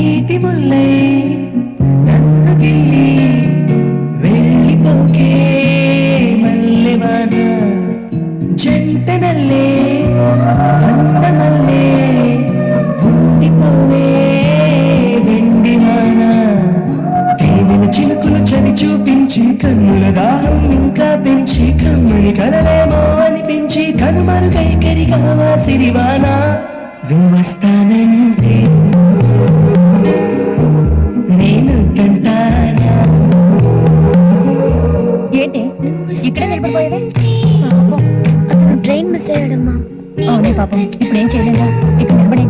నీటి ముల్లై నన్ను గిల్లి వెళ్ళిపోకే మల్లె వాన జంట నల్లే అందమల్లే ఉండిపోవే వెండి వాన. తేదెల చిలుకులు చని చూపించి కన్నుల దాహం ఇంకా పెంచి కమ్మని కలవేమో అనిపించి కనుమరుగై కరిగా సిరివాన. నువ్వు వస్తానని నిలబడిపోయేది పాపం. అతను ట్రైన్ మిస్ అయ్యాడమ్మా. అవునే పాపం. ఇప్పుడు ఏం చేయలేదా? ఇక్కడ నిలబడే